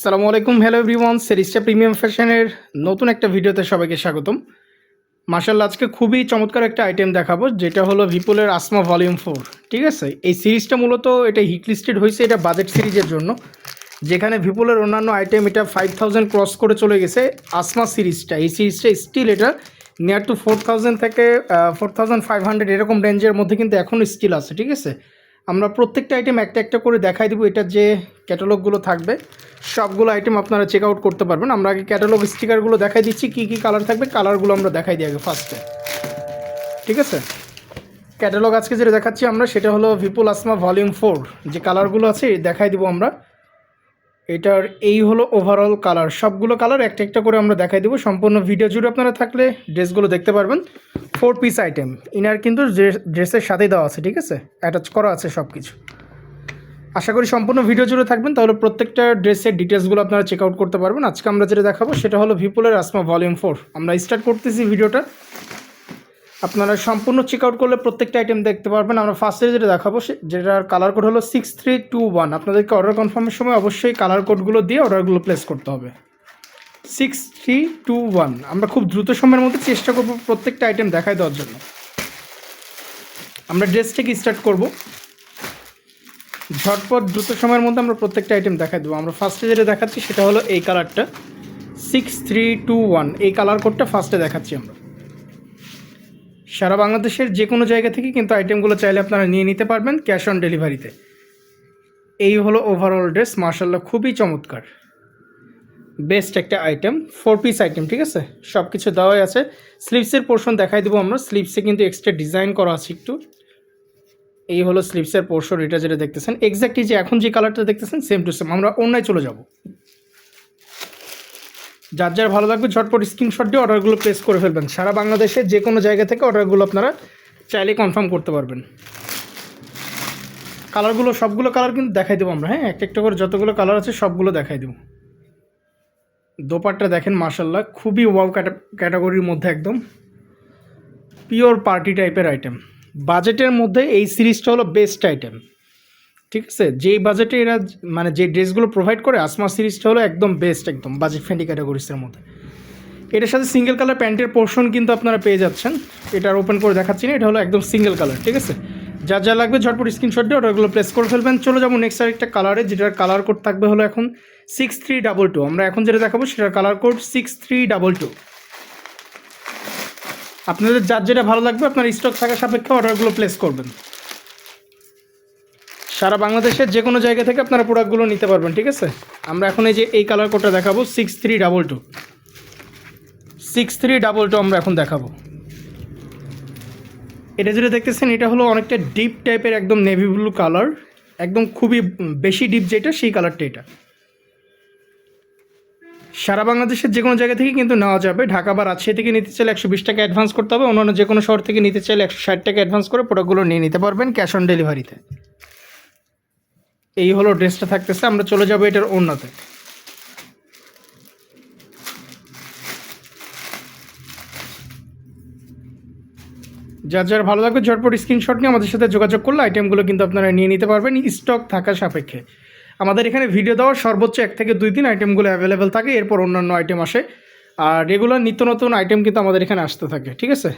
আসসালামু আলাইকুম। Hello everyone সেরিস্টা premium ফ্যাশনের নতুন একটা ভিডিওতে সবাইকে স্বাগতম। মার্শাল্লাহ আজকে খুবই চমৎকার একটা আইটেম দেখাবো, যেটা হলো ভিপুলের আসমা ভলিউম ফোর ঠিক আছে? এই সিরিজটা মূলত এটা হিট লিস্টেড হয়েছে, এটা বাজেট সিরিজের জন্য। যেখানে ভিপুলের অন্যান্য আইটেম এটা ফাইভ থাউজেন্ড ক্রস করে চলে গেছে আসমা সিরিজটা এই সিরিজটা স্টিল এটা নিয়ার টু ফোর থাউজেন্ড থেকে ফোর থাউজেন্ড ফাইভ হান্ড্রেড এরকম রেঞ্জের মধ্যে কিন্তু এখনও স্টিল আছে, ঠিক আছে? আমরা প্রত্যেকটা আইটেম একটা একটা করে দেখাই দেবো এটার যে ক্যাটালগুলো থাকবে, সবগুলো আইটেম আপনারা চেক আউট করতে পারবেন। আমরা আগে ক্যাটালগ স্টিকারগুলো দেখাই দিচ্ছি, কী কী কালার থাকবে কালারগুলো আমরা দেখাই দিই আগে ফার্স্টে ঠিক আছে? ক্যাটালগ আজকে যেটা দেখাচ্ছি আমরা, সেটা হলো ভিপুল আসমা ভলিউম ফোর যে কালারগুলো আছে, দেখাই দেবো আমরা। এটার এই হলো ওভারঅল কালার সবগুলো কালার একটা একটা করে আমরা দেখাই দেবো। সম্পূর্ণ ভিডিও জুড়ে আপনারা থাকলে ড্রেসগুলো দেখতে পারবেন। ফোর পিস আইটেম ইনার কিন্তু ড্রেসের সাথেই দেওয়া আছে, ঠিক আছে? অ্যাটাচ করা আছে সব কিছু আশা করি সম্পূর্ণ ভিডিও জুড়ে থাকবেন। তাহলে প্রত্যেকটা ড্রেসের ডিটেলসগুলো আপনারা চেক আউট করতে পারবেন। আজকে আমরা যেটা দেখাবো, সেটা হলো ভিপুলের আসমা ভলিউম ফোর আমরা স্টার্ট করতেছি ভিডিওটা আপনারা সম্পূর্ণ চেক আউট করলে প্রত্যেকটা আইটেম দেখতে পারবেন। আমরা ফার্স্টে যেটা দেখাবো যেটার কালার কোড হলো সিক্স থ্রি টু ওয়ান আপনাদেরকে অর্ডার কনফার্মের সময় অবশ্যই কালার কোডগুলো দিয়ে অর্ডারগুলো প্লেস করতে হবে। সিক্স থ্রি টু ওয়ান আমরা খুব দ্রুত সময়ের মধ্যে চেষ্টা করব প্রত্যেকটা আইটেম দেখায় দেওয়ার জন্য। আমরা ড্রেস থেকে স্টার্ট করব। ঝটপট দ্রুত সময়ের মধ্যে আমরা প্রত্যেকটা আইটেম দেখাই দেবো। আমরা ফার্স্টে যেটা দেখাচ্ছি, সেটা হলো এই কালারটা সিক্স থ্রি টু ওয়ান এই কালার কোডটা ফার্স্টে দেখাচ্ছি আমরা। সারা বাংলাদেশের যে কোনো জায়গা থেকে কিন্তু আইটেমগুলো চাইলে আপনারা নিয়ে নিতে পারবেন ক্যাশ অন ডেলিভারিতে এই হলো ওভারঅল ড্রেস মার্শাল্লাহ খুবই চমৎকার। বেস্ট একটা আইটেম ফোর পিস আইটেম ঠিক আছে? সব কিছু দেওয়াই আছে। স্লিপসের পোর্শন দেখাই দেবো আমরা। স্লিপসে কিন্তু এক্সট্রা ডিজাইন করা আছে একটু। এই হলো স্লিপসের পোর্শন এটা যেটা দেখতেছেন। এক্স্যাক্টলি যে এখন যে কালারটা দেখতেছেন সেম টু সেম আমরা অন্যায় চলে যাব। যার যার ভালো লাগবে, ঝটপট স্ক্রিনশট দিয়ে অর্ডারগুলো প্লেস করে ফেলবেন। সারা বাংলাদেশের যে কোনো জায়গা থেকে অর্ডারগুলো আপনারা চাইলে কনফার্ম করতে পারবেন। কালারগুলো সবগুলো কালার কিন্তু দেখাই দেবো আমরা হ্যাঁ? এক একটা করে যতগুলো কালার আছে, সবগুলো দেখাই দেবো। দোপাট্টা দেখেন মার্শাল্লাহ খুবই ওয়াও ক্যাটাগরির মধ্যে একদম। পিওর পার্টি টাইপের আইটেম বাজেটের মধ্যে এই সিরিজটা হলো বেস্ট আইটেম ঠিক আছে? যেই বাজেটে এরা মানে যে ড্রেসগুলো প্রোভাইড করে আসমা সিরিজটা হলো একদম বেস্ট একদম বাজেট ফ্রেন্ডলি ক্যাটাগরিসের মধ্যে। এটার সাথে সিঙ্গেল কালার প্যান্টের পোর্শন কিন্তু আপনারা পেয়ে যাচ্ছেন। এটা ওপেন করে দেখাচ্ছি না, এটা হলো একদম সিঙ্গেল কালার ঠিক আছে? যা যা লাগবে, ঝটপট স্ক্রিনশট দিয়ে অর্ডারগুলো প্লেস করে ফেলবেন। চলে যাব নেক্সট আরেকটা কালারে যেটার কালার কোড থাকবে হলো এখন সিক্স থ্রি ডাবল টু আমরা এখন যেটা দেখাবো, সেটার colour code six three double two আপনাদের যার যেটা ভালো লাগবে, আপনার স্টক থাকা সাপেক্ষে অর্ডারগুলো প্লেস করবেন। সারা বাংলাদেশের যে কোনো জায়গা থেকে আপনারা প্রোডাক্টগুলো নিতে পারবেন, ঠিক আছে? আমরা এখন এই যে এই কালার কোডটা দেখাবো six three double two six three double two আমরা এখন দেখাবো। এটা যেটা দেখতেছেন, এটা হলো অনেকটা ডিপ টাইপের একদম নেভি ব্লু কালার একদম খুবই বেশি ডিপ যেটা, সেই কালারটা এটা। সারা বাংলাদেশের যে কোনো জায়গা থেকে কিন্তু নেওয়া যাবে। ঢাকা বা রাজশাহী থেকে নিতে চাইলে একশো বিশ টাকা অ্যাডভান্স করতে হবে। অন্যান্য যে কোনো শহর থেকে নিতে চাইলে একশো ষাট টাকা অ্যাডভান্স করে প্রোডাক্টগুলো নিয়ে নিতে পারবেন ক্যাশ অন ডেলিভারিতে এই হলো ড্রেসটা থাকতেছে, আমরা চলে যাব এটার অন্যতে যার যার ভালো লাগবে ঝটপট স্ক্রিনশট নিয়ে আমাদের সাথে যোগাযোগ করলে আইটেমগুলো কিন্তু আপনারা নিয়ে নিতে পারবেন স্টক থাকা সাপেক্ষে। আমাদের এখানে ভিডিও দেওয়ার সর্বোচ্চ এক থেকে দুই দিন আইটেমগুলো অ্যাভেলেবেল থাকে, এরপর অন্যান্য আইটেম আসে। আর রেগুলার নিত্য নতুন আইটেম কিন্তু আমাদের এখানে আসতে থাকে, ঠিক আছে?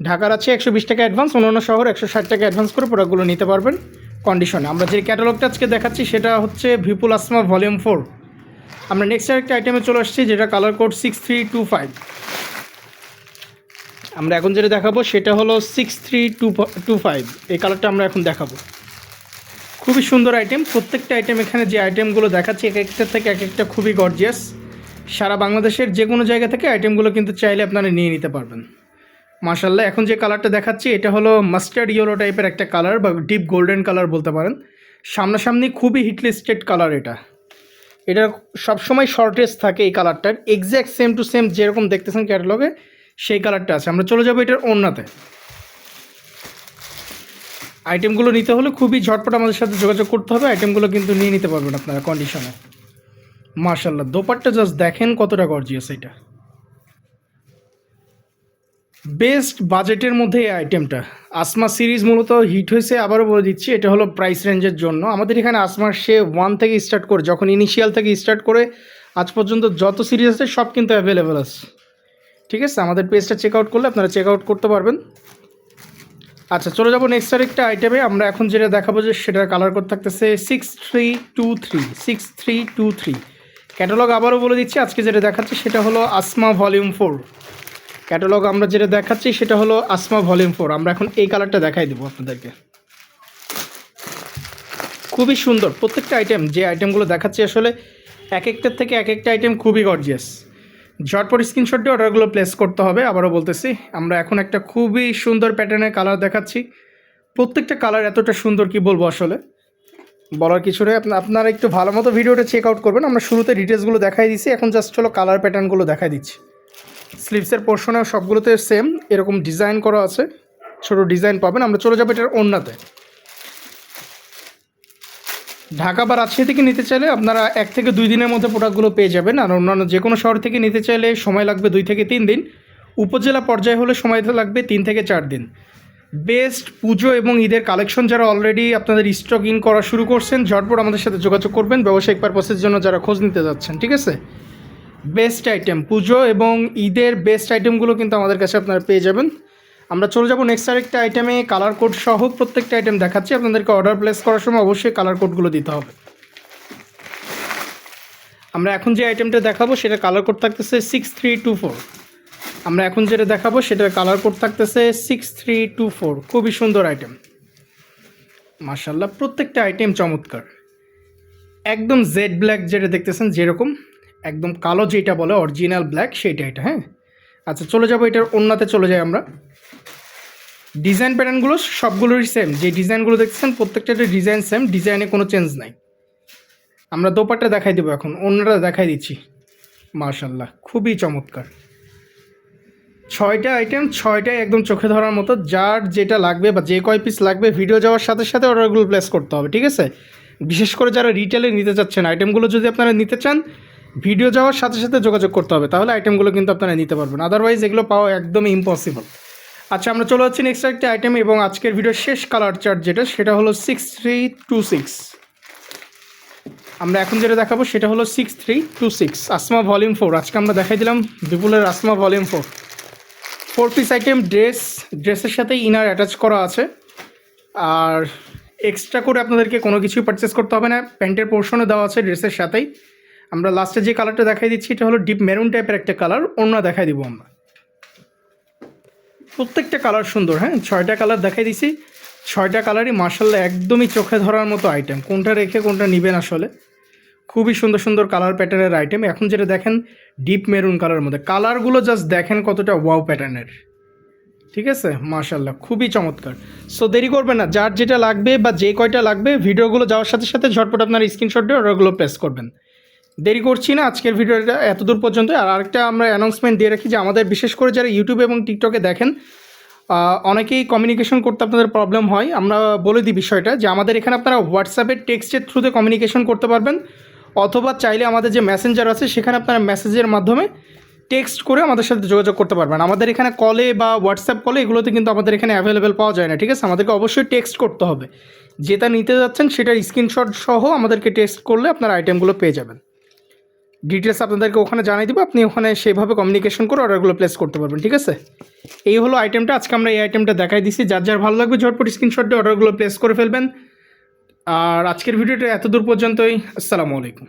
ঢাকার আছে একশো বিশ টাকা অ্যাডভান্স অন্যান্য শহর একশো ষাট টাকা অ্যাডভান্স করে প্রোডাক্টগুলো নিতে পারবেন। কন্ডিশনে আমরা যে ক্যাটালগটা আজকে দেখাচ্ছি, সেটা হচ্ছে ভিপুল আসমা ভলিউম ফোর আমরা নেক্সট আরেকটা আইটেমে চলে আসছি, যেটা colour code six three two five আমরা এখন যেটা দেখাবো, সেটা হলো six three two two five এই কালারটা আমরা এখন দেখাবো। খুবই সুন্দর আইটেম প্রত্যেকটা আইটেম এখানে যে আইটেমগুলো দেখাচ্ছি, এক একটা থেকে এক একটা খুবই গর্জিয়াস সারা বাংলাদেশের যে কোনো জায়গা থেকে আইটেমগুলো কিন্তু চাইলে আপনারা নিয়ে নিতে পারবেন। মার্শাল্লাহ এখন যে কালারটা দেখাচ্ছি, এটা হলো মাস্টার্ড ইয়েলো টাইপের একটা কালার বা ডিপ গোল্ডেন কালার বলতে পারেন। সামনাসামনি খুবই হিটলিস্টেড কালার এটা। এটা সবসময় শর্টেজ থাকে এই কালারটার। এক্স্যাক্ট সেম টু সেম যেরকম দেখতেছেন ক্যাটালগে সেই কালারটা আছে। আমরা চলে যাব এটার অন্যতে আইটেমগুলো নিতে হলে খুবই ঝটপট আমাদের সাথে যোগাযোগ করতে হবে। আইটেমগুলো কিন্তু নিয়ে নিতে পারবেন আপনারা কন্ডিশনে মার্শাল্লাহ দোপারটা জাস্ট দেখেন কতটা গর্জিয়াস এটা। বেস্ট বাজেটের মধ্যে এই আইটেমটা। আসমা সিরিজ মূলত হিট হয়েছে, আবারও বলে দিচ্ছি, এটা হলো প্রাইস রেঞ্জের জন্য। আমাদের এখানে আসমার সে ওয়ান থেকে স্টার্ট করে, যখন ইনিশিয়াল থেকে স্টার্ট করে, আজ পর্যন্ত যত সিরিজ আছে, সব কিন্তু অ্যাভেলেবেল আছে। ঠিক আছে? আমাদের পেজটা চেক আউট করলে আপনারা চেক আউট করতে পারবেন। আচ্ছা চলে যাব নেক্সট আরেকটা আইটেমে আমরা এখন যেটা দেখাবো যে সেটার কালার কোড থাকতেছে six three two three six three two three catalogue আবারও বলে দিচ্ছি, আজকে যেটা দেখাচ্ছি সেটা হলো আসমা ভলিউম ফোর ক্যাটালগ আমরা যেটা দেখাচ্ছি সেটা হলো আসমা ভলিউম ফোর। আমরা এখন এই কালারটা দেখাই দেবো আপনাদেরকে। খুবই সুন্দর। প্রত্যেকটা আইটেম যে আইটেমগুলো দেখাচ্ছি আসলে এক একটার থেকে এক একটা আইটেম খুবই গর্জিয়াস ঝটপট স্ক্রিনশট দিয়ে অর্ডারগুলো প্লেস করতে হবে। আবারও বলতেছি, আমরা এখন একটা খুবই সুন্দর প্যাটার্নের কালার দেখাচ্ছি। প্রত্যেকটা কালার এতটা সুন্দর কি বলব আসলে? বলার কিছু নেই। আপনারা একটু ভালো মতো ভিডিওটা চেক আউট করবেন। আমরা শুরুতে ডিটেলসগুলো দেখাই দিচ্ছি এখন জাস্ট হলো কালার প্যাটার্নগুলো দেখাই দিচ্ছি। স্লিভসের পোর্শনে সবগুলোতে সেম এরকম ডিজাইন করা আছে। ছোট ডিজাইন পাবেন। আমরা চলে যাব এটার অন্যতে ঢাকা বা রাজশাহী থেকে নিতে চাইলে আপনারা এক থেকে দুই দিনের মধ্যে প্রোডাক্টগুলো পেয়ে যাবেন। আর অন্যান্য যে কোনো শহর থেকে নিতে চাইলে সময় লাগবে দুই থেকে তিন দিন। উপজেলা পর্যায়ে হলে সময় লাগবে তিন থেকে চার দিন। বেস্ট পুজো এবং ঈদের কালেকশন যারা অলরেডি আপনাদের স্টক ইন করা শুরু করছেন, ঝটপট আমাদের সাথে যোগাযোগ করবেন। ব্যবসায়িক পারপাসের জন্য যারা খোঁজ নিতে যাচ্ছেন, ঠিক আছে? বেস্ট আইটেম পুজো এবং ঈদের বেস্ট আইটেমগুলো কিন্তু আমাদের কাছে আপনারা পেয়ে যাবেন। আমরা চলে যাব নেক্সট আরেকটা আইটেমে কালার কোড সহ প্রত্যেকটা আইটেম দেখাচ্ছি। আপনাদেরকে অর্ডার প্লেস করার সময় অবশ্যই কালার কোডগুলো দিতে হবে। আমরা এখন যে আইটেমটা দেখাবো, সেটা কালার কোড থাকতেছে সিক্স থ্রি টু ফোর আমরা এখন যেটা দেখাবো, সেটার কালার কোড থাকতেছে সিক্স থ্রি টু ফোর খুবই সুন্দর আইটেম মার্শাল্লাহ প্রত্যেকটা আইটেম চমৎকার। একদম জেড ব্ল্যাক যেটা দেখতেছেন, যেরকম। একদম কালো যেটা বলে অরিজিনাল ব্ল্যাক সেইটা এটা হ্যাঁ? আচ্ছা চলে যাব এটার অন্যতে, চলে যাই আমরা। ডিজাইন প্যাটার্নগুলো সবগুলোরই সেম যে ডিজাইনগুলো দেখছেন প্রত্যেকটা ডিজাইন সেম ডিজাইনে কোনো চেঞ্জ নাই। আমরা দোপাট্টা দেখাই দেবো এখন, অন্যটা দেখাই দিচ্ছি। মার্শাল্লাহ খুবই চমৎকার। ছয়টা আইটেম ছয়টাই একদম চোখে ধরার মতো, যার যেটা লাগবে বা যে কয় পিস লাগবে ভিডিও যাওয়ার সাথে সাথে অর্ডারগুলো প্লেস করতে হবে, ঠিক আছে? বিশেষ করে যারা রিটেলে নিতে চাচ্ছেন আইটেমগুলো যদি আপনারা নিতে চান ভিডিও যাওয়ার সাথে সাথে যোগাযোগ করতে হবে, তাহলে আইটেমগুলো কিন্তু আপনারা নিতে পারবেন। আদারওয়াইজ এগুলো পাওয়া একদমই ইম্পসিবল আচ্ছা আমরা চলে যাচ্ছি নেক্সট একটা আইটেম এবং আজকের ভিডিওর শেষ কালার চার্ট যেটা, সেটা হলো সিক্স থ্রি টু সিক্স আমরা এখন যেটা দেখাবো, সেটা হলো six three two six Asma volume four আজকে আমরা দেখাই দিলাম বিপুলের Asma volume four four piece item dress ড্রেসের সাথে ইনার অ্যাটাচ করা আছে। আর এক্সট্রা করে আপনাদেরকে কোনো কিছুই পারচেস করতে হবে না। প্যান্টের পোর্শনও দেওয়া আছে ড্রেসের সাথেই। আমরা লাস্টে যে কালারটা দেখাই দিচ্ছি, এটা হলো ডিপ মেরুন টাইপের একটা কালার অন্য দেখাই দিব আমরা। প্রত্যেকটা কালার সুন্দর হ্যাঁ? ছয়টা কালার দেখাই দিছি। ছয়টা কালারই মার্শাল্লাহ একদমই চোখে ধরার মতো আইটেম কোনটা রেখে, কোনটা নেবেন আসলে? খুবই সুন্দর সুন্দর কালার প্যাটার্নের আইটেম এখন যেটা দেখেন ডিপ মেরুন কালারের মধ্যে। কালারগুলো জাস্ট দেখেন কতটা ওয়াও প্যাটার্নের ঠিক আছে? মার্শাল্লাহ খুবই চমৎকার। সো দেরি করবেন না। যার যেটা লাগবে বা যে কয়টা লাগবে ভিডিওগুলো যাওয়ার সাথে সাথে ঝটপট আপনার স্ক্রিনশট দিয়ে অর্ডারগুলো প্লেস করবেন। দেরি করছি না, আজকের ভিডিওটা এতদূর পর্যন্ত। আর আরেকটা আমরা অ্যানাউন্সমেন্ট দিয়ে রাখি যে, আমাদের বিশেষ করে যারা ইউটিউব এবং টিকটকে দেখেন অনেকেই কমিউনিকেশন করতে আপনাদের প্রবলেম হয়। আমরা বলে দিই বিষয়টা যে, আমাদের এখানে আপনারা হোয়াটসঅ্যাপের টেক্সটের থ্রুতে কমিউনিকেশন করতে পারবেন। অথবা চাইলে আমাদের যে মেসেঞ্জার আছে, সেখানে আপনারা মেসেজের মাধ্যমে টেক্সট করে আমাদের সাথে যোগাযোগ করতে পারবেন। আমাদের এখানে কলে বা হোয়াটসঅ্যাপ কলে এগুলোতে কিন্তু আমাদের এখানে অ্যাভেলেবেল পাওয়া যায় না, ঠিক আছে? আমাদেরকে অবশ্যই টেক্সট করতে হবে। যেটা নিতে যাচ্ছেন, সেটার স্ক্রিনশট সহ আমাদেরকে টেক্সট করলে আপনারা আইটেমগুলো পেয়ে যাবেন। ডিটেলস আপনাদেরকে ওখানে জানিয়ে দেবো। আপনি ওখানে সেভাবে কমিউনিকেশন করে অর্ডারগুলো প্লেস করতে পারবেন, ঠিক আছে? এই হলো আইটেমটা আজকে আমরা এই আইটেমটা দেখাই দিচ্ছি যার যার ভালো লাগবে ঝটপট স্ক্রিনশট দিয়ে অর্ডারগুলো প্লেস করে ফেলবেন। আর আজকের ভিডিওটা এত দূর পর্যন্তই, আসসালামু আলাইকুম।